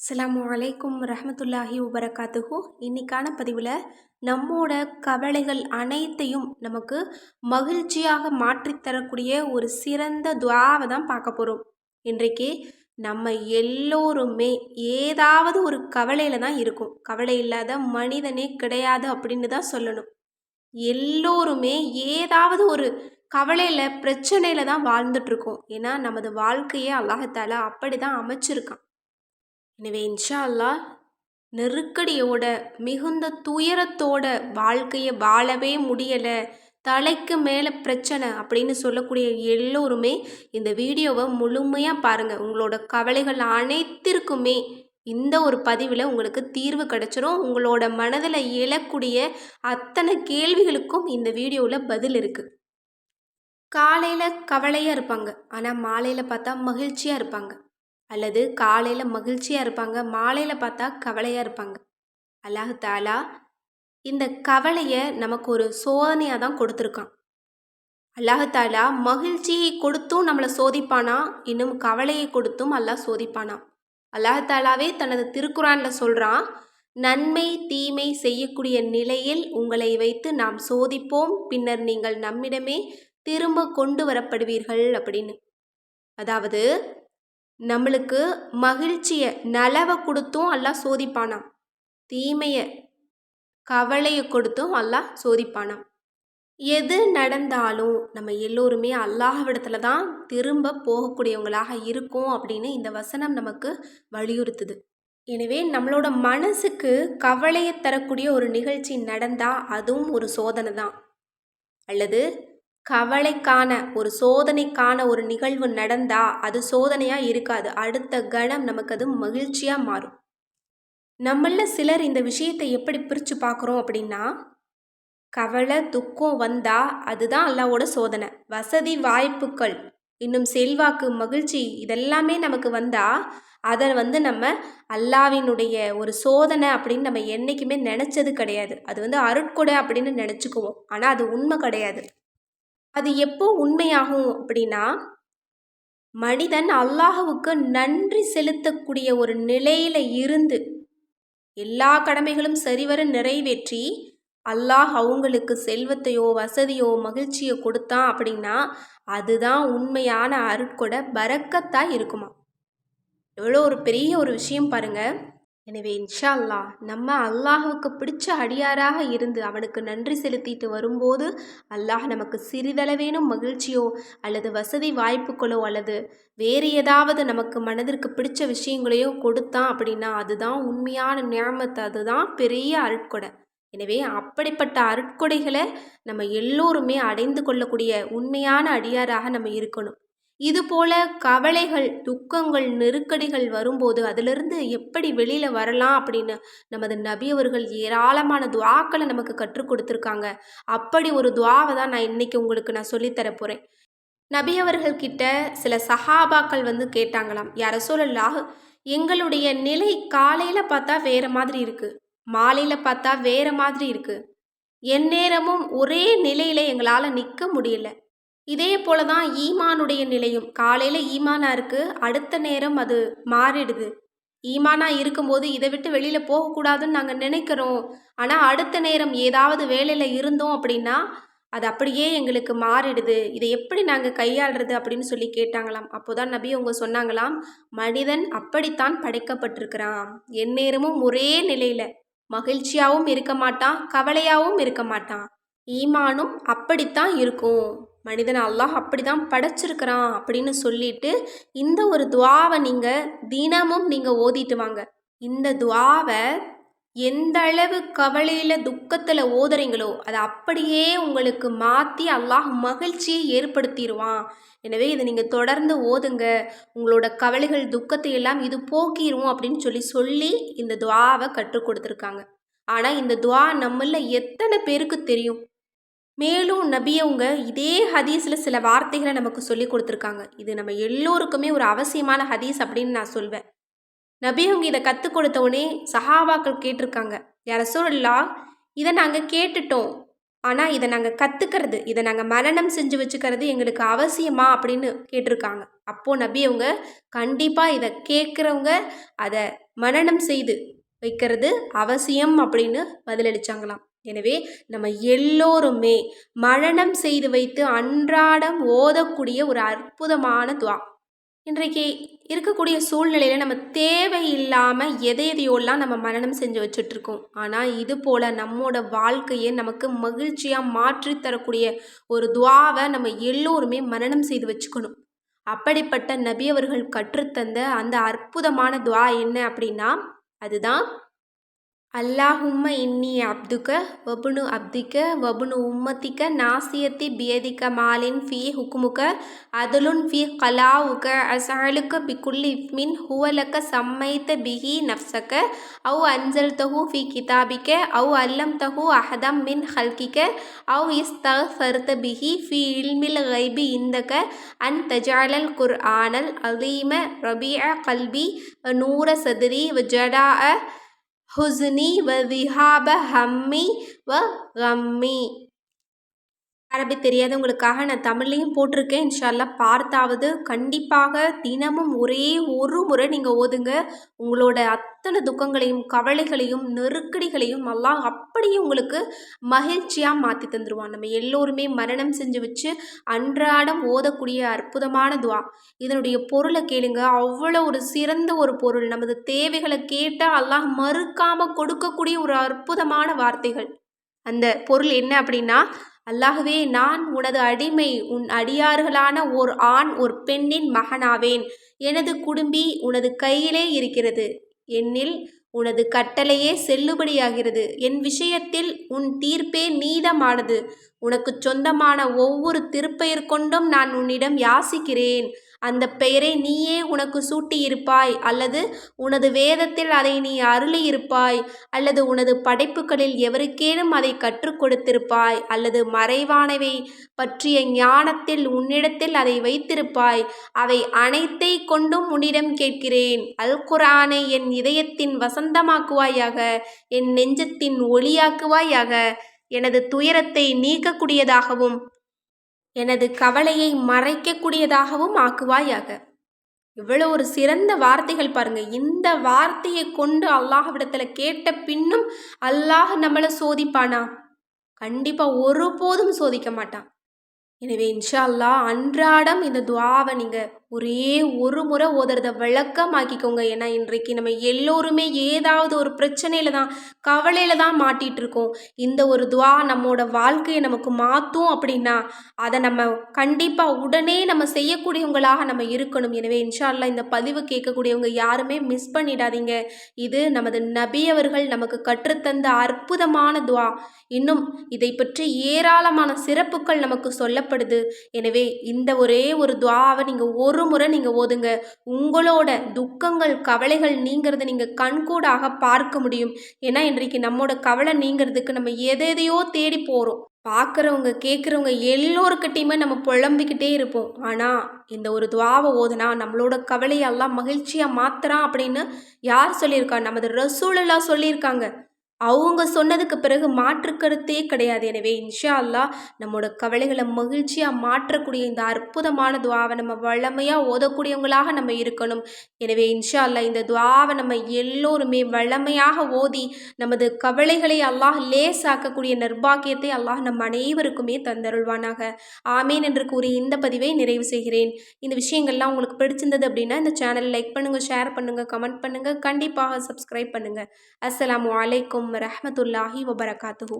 அஸ்லாம் அலைக்கும் ரஹமத்துல்லாஹி வபரகாத்துஹு. இன்னைக்கான பதிவில் நம்மோட கவலைகள் அனைத்தையும் நமக்கு மகிழ்ச்சியாக மாற்றித்தரக்கூடிய ஒரு சிறந்த துவாவை தான் பார்க்க போகிறோம் இன்றைக்கு நம்ம எல்லோருமே ஏதாவது ஒரு கவலையில் தான் இருக்கும். கவலை இல்லாத மனிதனே கிடையாது அப்படின்னு தான் சொல்லணும். எல்லோருமே ஏதாவது ஒரு கவலையில் பிரச்சனையில் தான் வாழ்ந்துட்டுருக்கோம் ஏன்னா நமது வாழ்க்கையே அல்லாஹத்தால அப்படி தான் அமைச்சிருக்கான். எனவே இன்ஷா அல்லா நெருக்கடியோட மிகுந்த துயரத்தோட வாழ்க்கையை வாழவே முடியலை தலைக்கு மேலே பிரச்சனை அப்படின்னு சொல்லக்கூடிய எல்லோருமே இந்த வீடியோவை முழுமையாக பாருங்கள் உங்களோட கவலைகள் அனைத்திற்குமே இந்த ஒரு பதிவில் உங்களுக்கு தீர்வு கிடச்சிரும். உங்களோட மனதில் எழக்கூடிய அத்தனை கேள்விகளுக்கும் இந்த வீடியோவில் பதில் இருக்குது காலையில் கவலையாக இருப்பாங்க. ஆனால் மாலையில் பார்த்தா மகிழ்ச்சியாக இருப்பாங்க. அல்லது காலையில் மகிழ்ச்சியாக இருப்பாங்க மாலையில் பார்த்தா கவலையாக இருப்பாங்க. அல்லாஹு தாலா இந்த கவலையை நமக்கு ஒரு சோதனையாக தான் கொடுத்துருக்கான். அல்லாஹு தாலா மகிழ்ச்சியை கொடுத்தும் நம்மளை சோதிப்பானா இன்னும் கவலையை கொடுத்தும் அல்லாஹ் சோதிப்பானா? அல்லாஹு தாலாவே தனது திருக்குறானில் சொல்கிறான் நன்மை தீமை செய்யக்கூடிய நிலையில் உங்களை வைத்து நாம் சோதிப்போம் பின்னர் நீங்கள் நம்மிடமே திரும்ப கொண்டு வரப்படுவீர்கள் அப்படின்னு. அதாவது நம்மளுக்கு மகிழ்ச்சியை நலவை கொடுத்தும் அல்லா சோதிப்பானாம். தீமையை கவலையை கொடுத்தும் அல்லாஹ் சோதிப்பானாம். எது நடந்தாலும் நம்ம எல்லோருமே அல்லாஹ்விடத்துல தான் திரும்ப போகக்கூடியவங்களாக இருக்கும் அப்படின்னு இந்த வசனம் நமக்கு வலியுறுத்துது. எனவே நம்மளோட மனசுக்கு கவலையை தரக்கூடிய ஒரு நிகழ்ச்சி நடந்தால் அதுவும் ஒரு சோதனை தான். அல்லது கவலைக்கான ஒரு சோதனைக்கான ஒரு நிகழ்வு நடந்தா அது சோதனையாக இருக்காது. அடுத்த கணம் நமக்கு அது மகிழ்ச்சியாக மாறும். நம்மள சிலர் இந்த விஷயத்தை எப்படி பிரித்து பார்க்குறோம் அப்படின்னா கவலை துக்கம் வந்தா அதுதான் அல்லாவோட சோதனை. வசதி வாய்ப்புகள் இன்னும் செல்வாக்கு மகிழ்ச்சி இதெல்லாமே நமக்கு வந்தா அதை வந்து நம்ம அல்லாவினுடைய ஒரு சோதனை அப்படின்னு நம்ம என்றைக்குமே நினச்சது கிடையாது. அது வந்து அருட்கொடை அப்படின்னு நினச்சிக்குவோம். ஆனால் அது உண்மை கிடையாது. அது எப்போ உண்மையாகும் அப்படின்னா மனிதன் அல்லாஹுவுக்கு நன்றி செலுத்தக்கூடிய ஒரு நிலையில இருந்து எல்லா கடமைகளும் சரிவர நிறைவேற்றி அல்லாஹ் அவங்களுக்கு செல்வத்தையோ வசதியோ மகிழ்ச்சியோ கொடுத்தான் அப்படின்னா அதுதான் உண்மையான அருட்கொடை பறக்கத்தா இருக்குமா எவ்வளோ ஒரு பெரிய ஒரு விஷயம் பாருங்கள் எனவே இன்ஷா அல்லாஹ் நம்ம அல்லாஹுக்கு பிடிச்ச அடியாராக இருந்து அவனுக்கு நன்றி செலுத்திட்டு வரும்போது அல்லாஹ் நமக்கு சிறிதளவேனும் மகிழ்ச்சியோ அல்லது வசதி வாய்ப்புகளோ அல்லது வேறு ஏதாவது நமக்கு மனதிற்கு பிடிச்ச விஷயங்களையோ கொடுத்தான் அப்படின்னா அதுதான் உண்மையான ஞாபகத்தை அதுதான் பெரிய அருட்கொடை. எனவே அப்படிப்பட்ட அருட்கொடைகளை நம்ம எல்லோருமே அடைந்து கொள்ளக்கூடிய உண்மையான அடியாராக நம்ம இருக்கணும். இதுபோல கவலைகள் துக்கங்கள் நெருக்கடிகள் வரும்போது அதிலிருந்து எப்படி வெளியில் வரலாம் அப்படின்னு நமது நபி அவர்கள் ஏராளமான துவாக்களை நமக்கு கற்றுக் கொடுத்துருக்காங்க. அப்படி ஒரு துவாவை தான் நான் இன்னைக்கு உங்களுக்கு நான் சொல்லித்தர போகிறேன் நபி அவர்கள் கிட்ட சில சஹாபாக்கள் வந்து கேட்டாங்களாம் யார சொல்லலாக எங்களுடைய நிலை காலையில் பார்த்தா வேறு மாதிரி இருக்குது மாலையில் பார்த்தா வேறு மாதிரி இருக்குது எந்நேரமும் ஒரே நிலையில் எங்களால் நிற்க முடியல. இதே போல தான் ஈமானுடைய நிலையும். காலையில் ஈமானா இருக்குது அடுத்த நேரம் அது மாறிடுது. ஈமானா இருக்கும்போது இதை விட்டு வெளியில் போகக்கூடாதுன்னு நாங்கள் நினைக்கிறோம். ஆனால் அடுத்த நேரம் ஏதாவது வேலையில் இருந்தோம் அப்படின்னா அது அப்படியே எங்களுக்கு மாறிடுது. இதை எப்படி நாங்கள் கையாளுறது அப்படின்னு சொல்லி கேட்டாங்களாம். அப்போதான் நபி அவங்க சொன்னாங்களாம் மனிதன் அப்படித்தான் படைக்கப்பட்டிருக்கிறான். எந்நேரமும் ஒரே நிலையில். மகிழ்ச்சியாகவும் இருக்க மாட்டான் கவலையாகவும் இருக்க மாட்டான். ஈமானும் அப்படித்தான் இருக்கும். மனிதன் அல்லாஹ் அப்படி தான் படைச்சிருக்கிறான் அப்படின்னு சொல்லிட்டு இந்த ஒரு துவாவை நீங்கள் தினமும் நீங்கள் ஓதிட்டு வாங்க. இந்த துவாவை எந்த அளவு கவலையில் துக்கத்தில் ஓதுறீங்களோ அதை அப்படியே உங்களுக்கு மாற்றி அல்லாஹ் மகிழ்ச்சியை ஏற்படுத்திடுவான். எனவே இதை நீங்கள் தொடர்ந்து ஓதுங்க. உங்களோட கவலைகள் துக்கத்தை எல்லாம் இது போக்கிடும் அப்படின்னு சொல்லி சொல்லி இந்த துவாவை கற்றுக் கொடுத்துருக்காங்க. ஆனால் இந்த துவா நம்மள எத்தனை பேருக்கு தெரியும்? மேலும் நபியவங்க இதே ஹதீஸில் சில வார்த்தைகளை நமக்கு சொல்லி கொடுத்துருக்காங்க. இது நம்ம எல்லோருக்குமே ஒரு அவசியமான ஹதீஸ் அப்படின்னு நான் சொல்வேன். நபியவங்க இதை கற்றுக் கொடுத்தவுடனே சஹாபாக்கள் கேட்டிருக்காங்க. யார சொல்லா இதை நாங்கள் கேட்டுட்டோம். ஆனால் இதை நாங்கள் கற்றுக்கிறது இதை நாங்கள் மரணம் செஞ்சு வச்சுக்கிறது எங்களுக்கு அவசியமா? அப்படின்னு கேட்டிருக்காங்க. அப்போது நபி அவங்க கண்டிப்பாக இதை கேட்குறவங்க அதை மரணம் செய்து வைக்கிறது அவசியம் அப்படின்னு பதிலளிச்சாங்களாம். எனவே நம்ம எல்லோருமே மரணம் செய்து வைத்து அன்றாடம் ஓதக்கூடிய ஒரு அற்புதமான துவா. இன்றைக்கு இருக்கக்கூடிய சூழ்நிலையில் நம்ம தேவையில்லாமல் எதை எதையோலாம் நம்ம மரணம் செஞ்சு வச்சுட்ருக்கோம். ஆனால் இது போல் நம்மோட வாழ்க்கையை நமக்கு மகிழ்ச்சியாக மாற்றி தரக்கூடிய ஒரு துவாவை நம்ம எல்லோருமே மரணம் செய்து வச்சுக்கணும். அப்படிப்பட்ட நபி அவர்கள் கற்றுத்தந்த அந்த அற்புதமான துவா என்ன அப்படின்னா அதுதான் அல்லாஹும்ம இன்னி அப்துக வபுனு அப்திக்க வபுனு உம்மத்திக்க நாசியத்தி பியதிக்க மாலின் ஃபி ஹுக்குமுக அதுலுன் ஃபி கலாவுக அசாலுக்க பிக்குல்லி இஃப்மின் ஹுவலக்க சம்மைத்த பிஹி நஃப்சக்க அவு அஞ்சல் தஹு ஃபி கிதாபிக்க அவு அல்லம் தஹு அஹதம் மின் ஹல்கிக்க அவு இஸ்த ஃபர்த பிஹி ஃபீ இல்மில் கைபி இந்தக அன் தஜாலல் குர் ஆனல் அலீம ரபிய கல்பி நூர சதுரி வ ஜடா حزني وذهاب همي وغمي. அரபி தெரியாதவங்களுக்காக நான் தமிழ்லையும் போட்டிருக்கேன். இன்ஷால்லா பார்த்தாவது கண்டிப்பாக தினமும் ஒரே ஒரு முறை நீங்கள் ஓதுங்க. உங்களோட அத்தனை துக்கங்களையும் கவலைகளையும் நெருக்கடிகளையும் எல்லாம் அப்படியே உங்களுக்கு மகிழ்ச்சியாக மாற்றி தந்துடுவான் நம்ம எல்லோருமே மரணம் செஞ்சு வச்சு அன்றாடம் ஓதக்கூடிய அற்புதமான துவா. இதனுடைய பொருளை கேளுங்க. அவ்வளோ ஒரு சிறந்த ஒரு பொருள். நமது தேவைகளை கேட்டால் அல்லாஹ் மறுக்காமல் கொடுக்கக்கூடிய ஒரு அற்புதமான வார்த்தைகள். அந்த பொருள் என்ன அப்படின்னா அல்லாகவே நான் உனது அடிமை உன் அடியார்களான ஓர் ஆண் ஒரு பெண்ணின் மகனாவேன். எனது குடும்பி உனது கையிலே இருக்கிறது. என்னில் உனது கட்டளையே செல்லுபடியாகிறது. என் விஷயத்தில் உன் தீர்ப்பே நீதமானது. உனக்கு சொந்தமான ஒவ்வொரு திருப்பெயர் கொண்டும் நான் உன்னிடம் யாசிக்கிறேன். அந்த பெயரை நீயே உனக்கு சூட்டியிருப்பாய் அல்லது உனது வேதத்தில் அதை நீ அருளியிருப்பாய் அல்லது உனது படைப்புகளில் எவருக்கேனும் அதை கற்றுக் கொடுத்திருப்பாய் அல்லது மறைவானவை பற்றிய ஞானத்தில் உன்னிடத்தில் அதை வைத்திருப்பாய். அவை அனைத்தை கொண்டும் உன்னிடம் கேட்கிறேன். அல் குரானை என் இதயத்தின் வசந்தமாக்குவாயாக என் நெஞ்சத்தின் ஒளியாக்குவாயாக. எனது துயரத்தை நீக்கக்கூடியதாகவும் எனது கவலையை மறைக்கக்கூடியதாகவும் ஆக்குவாயாக. இவ்வளோ ஒரு சிறந்த வார்த்தைகள் பாருங்க. இந்த வார்த்தையை கொண்டு அல்லாஹ்விடத்தில் கேட்ட பின்னும் அல்லாஹ் நம்மளை சோதிப்பானா? கண்டிப்பாக ஒருபோதும் சோதிக்க மாட்டான். எனவே இன்ஷா அல்லா அன்றாடம் இந்த துவாவை நீங்கள் ஒரே ஒரு முறை ஓதுறத விளக்கமாக்கிக்கோங்க. ஏன்னா இன்றைக்கு நம்ம எல்லோருமே ஏதாவது ஒரு பிரச்சனையில் தான் கவலையில் தான் மாட்டிகிட்டு இருக்கோம் இந்த ஒரு துவா நம்மளோட வாழ்க்கையை நமக்கு மாற்றும் அப்படின்னா அதை நம்ம கண்டிப்பாக உடனே நம்ம செய்யக்கூடியவங்களாக நம்ம இருக்கணும். எனவே இன்ஷால்லா இந்த பதிவு கேட்கக்கூடியவங்க யாருமே மிஸ் பண்ணிடாதீங்க. இது நமது நபி அவர்கள் நமக்கு கற்றுத்தந்த அற்புதமான துவா. இன்னும் இதை பற்றி ஏராளமான சிறப்புகள் நமக்கு சொல்லப்படுது. எனவே இந்த ஒரே ஒரு துவாவை நீங்கள் ஒரு முறை நீங்கள் ஓதுங்க. உங்களோட துக்கங்கள் கவலைகள் நீங்கிறத நீங்கள் கண்கூடாக பார்க்க முடியும். ஏன்னா இன்றைக்கு நம்மோட கவலை நீங்கிறதுக்கு நம்ம எதையோ தேடி போகிறோம் பார்க்குறவங்க கேட்குறவங்க எல்லோருக்கிட்டையுமே நம்ம புலம்பிக்கிட்டே இருப்போம். ஆனால் இந்த ஒரு துவாவை ஓதுனா நம்மளோட கவலையெல்லாம் மகிழ்ச்சியாக மாத்துறான் அப்படின்னு யார் சொல்லியிருக்கா? நமது ரசூலெல்லாம் சொல்லியிருக்காங்க. அவங்க சொன்னதுக்கு பிறகு மாற்று கருத்தே கிடையாது. எனவே இன்ஷா அல்லா நம்மளோட கவலைகளை மகிழ்ச்சியாக மாற்றக்கூடிய இந்த அற்புதமான துவாவை நம்ம வளமையாக ஓதக்கூடியவங்களாக நம்ம இருக்கணும். எனவே இன்ஷா அல்லா இந்த துவாவை நம்ம எல்லோருமே வளமையாக ஓதி நமது கவலைகளை அல்லாஹ் லேசாக்கக்கூடிய நிர்பாக்கியத்தை அல்லாஹ் நம் அனைவருக்குமே தந்தருள்வானாக. ஆமேன் என்று கூறி இந்த பதிவை நிறைவு செய்கிறேன். இந்த விஷயங்கள்லாம் உங்களுக்கு பிடிச்சிருந்தது அப்படின்னா இந்த சேனல் லைக் பண்ணுங்கள் ஷேர் பண்ணுங்கள் கமெண்ட் பண்ணுங்கள் கண்டிப்பாக சப்ஸ்கிரைப் பண்ணுங்கள் அஸ்லாம் வலைக்கம் வரமத்துல்லாஹி வபரகாத்துஹூ